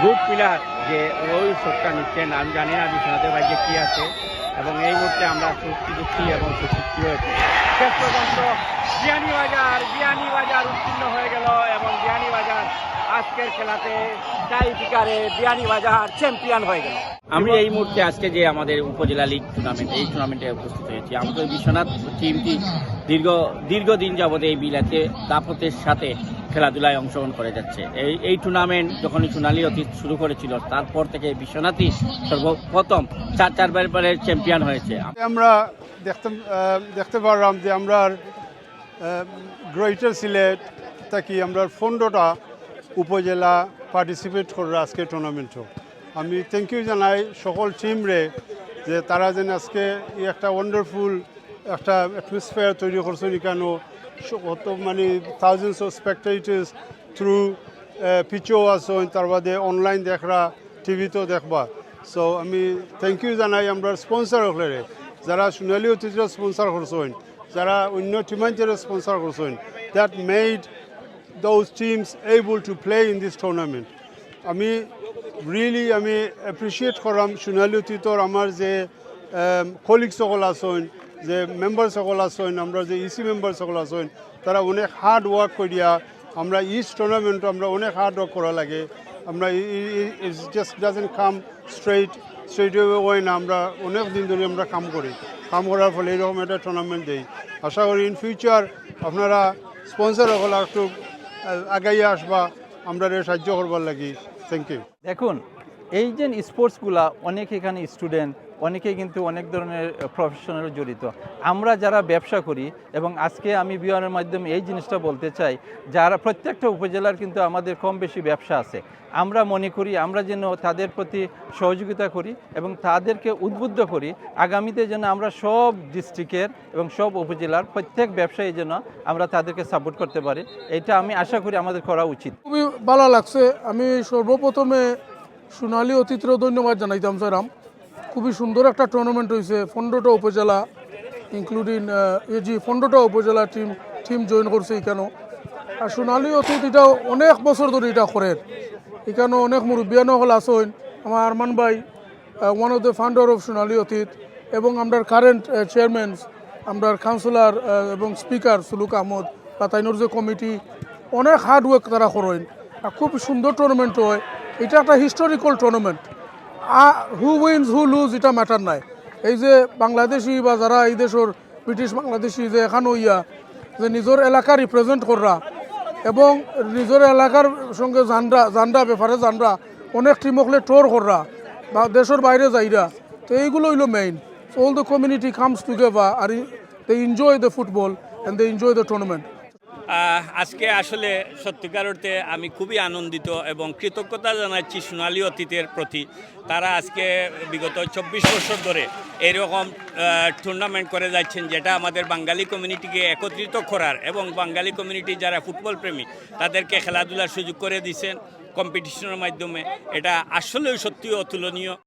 Group pillar যে ওই শোটটা নিচ্ছেন, আমি জানি না বিশ্বনাথের ভাইকে কি আছে। এবং এই মুহূর্তে আমরা সুস্থি দুঃখী এবং সুশিক্ষি হয়েছি। শেষ পর্যন্ত বিয়ানীবাজার বিয়ানীবাজার উত্তীর্ণ হয়ে গেল এবং বিয়ানীবাজার আজকের খেলাতে টাই পিকারে বিয়ানীবাজার চ্যাম্পিয়ন হয়ে গেল। আমি এই মুহূর্তে আজকে যে আমাদের উপজেলা লিগ টুর্নামেন্ট এই টুর্নামেন্টে উপস্থিত হয়েছি। আমাদের বিশ্বনাথ টিমটি দীর্ঘ দীর্ঘদিন যাবত এই বিলাতে দাপতের সাথে খেলাধুলায় অংশগ্রহণ করে যাচ্ছে। এই এই টুর্নামেন্ট যখনই সোনালী অতীত শুরু করেছিল তারপর থেকে বিশ্বনাথই সর্বপ্রথম চার চারবার বারের চ্যাম্পিয়ন হয়েছে। আমরা দেখতে দেখতে পারলাম যে আমরা গ্রেটার সিলেট থাকি আমরা পনেরোটা উপজেলা পার্টিসিপেট করল আজকে টুর্নামেন্টও আমি থ্যাংক ইউ জানাই সকল টিমরে যে তারা যেন আজকে একটা ওয়ান্ডারফুল একটা অ্যাটমসফিয়ার তৈরি করছেন এখানেও কত মানে থাউজেন্ডস অফ স্পেক্টেটার্স থ্রু পিচও আসুন তার বাদে অনলাইন দেখরা টিভিতেও দেখবা। সো আমি থ্যাংক ইউ জানাই আমরা স্পন্সর হলে যারা সোনালী অতীতের স্পন্সার করছেন, যারা অন্য টিমাঞ্চের স্পন্সার করছেন that made those teams able to play in this tournament. আমি রিয়েলি আমি এপ্রিসিয়েট করাম সোনালী অতীতর আমার যে কলিগ সকল আছেন, যে মেম্বার সকল আছেন, আমরা যে ইসি মেম্বার সকল আছেন, তারা অনেক হার্ড ওয়ার্ক করিয়া আমরা ইস্ট টুর্নামেন্ট আমরা অনেক হার্ড ওয়ার্ক করা লাগে। আমরা just doesn't come straight straight way না, আমরা অনেক দিন ধরে আমরা কাম করি। কাম করার ফলে এরকম একটা টুর্নামেন্ট দেই। আশা করি ইন ফিউচার আপনারা স্পন্সর হল একটু আগাইয়া আসবা আমরা সাহায্য করবার লাগি। থ্যাংক ইউ দেখুন এই যে স্পোর্টসগুলা, অনেক এখানে স্টুডেন্ট অনেকেই কিন্তু অনেক ধরনের প্রফেশনাল জড়িত। আমরা যারা ব্যবসা করি এবং আজকে আমি বিয়ানের মাধ্যমে এই জিনিসটা বলতে চাই, যারা প্রত্যেকটা উপজেলার কিন্তু আমাদের কম বেশি ব্যবসা আছে, আমরা মনে করি, আমরা যেন তাদের প্রতি সহযোগিতা করি এবং তাদেরকে উদ্বুদ্ধ করি, আগামীতে যেন আমরা সব ডিস্ট্রিক্টের এবং সব উপজেলার প্রত্যেক ব্যবসায়ী যেন আমরা তাদেরকে সাপোর্ট করতে পারি, এটা আমি আশা করি আমাদের করা উচিত। খুবই ভালো লাগছে। আমি সর্বপ্রথমে সোনালী অতীতেরও ধন্যবাদ জানাইতাম স্যারাম খুবই সুন্দর একটা টুর্নামেন্ট হয়েছে পনেরোটা উপজেলা ইনক্লুডিং এই যে পনেরোটা উপজেলা টিম টিম জয়েন করছে এখানেও। আর সোনালী অতীত এটা অনেক বছর ধরে এটা করেন। এখানে অনেক মুরব্বিয়ানো হল আসেন আমার আরমান ভাই one of the founder of Sonali Atit এবং আমরা কারেন্ট চেয়ারম্যান আমরা কাউন্সিলর এবং স্পিকার সুলুক আহমদ বা তাইনোর যে কমিটি অনেক হার্ড ওয়ার্ক তারা করেন। আর খুব সুন্দর টুর্নামেন্ট হয়। এটা একটা historical tournament who wins who lose এটা ম্যাটার নাই। এই যে বাংলাদেশি বা যারা এই দেশের ব্রিটিশ বাংলাদেশি যে এখানে ইয়া, যে নিজের এলাকা রিপ্রেজেন্ট করা এবং নিজের এলাকার সঙ্গে জানরা জানরা, ব্যাপারে জানরা, অনেক টিমকলে টোর করা বা দেশের বাইরে যাইরা, তো এইগুলো হইল main all the community comes together R they enjoy the football and they enjoy the tournament আজকে আসলে সত্যিকার অর্থে আমি খুবই আনন্দিত এবং কৃতজ্ঞতা জানাচ্ছি সোনালী অতীতের প্রতি। তারা আজকে বিগত চব্বিশ বছর ধরে এরকম টুর্নামেন্ট করে যাচ্ছেন যেটা আমাদের বাঙালি কমিউনিটিকে একত্রিত করার এবং বাঙালি কমিউনিটি যারা ফুটবল প্রেমী, তাদেরকে খেলাধুলার সুযোগ করে দিচ্ছেন কম্পিটিশনের মাধ্যমে। এটা আসলেও সত্যি অতুলনীয়।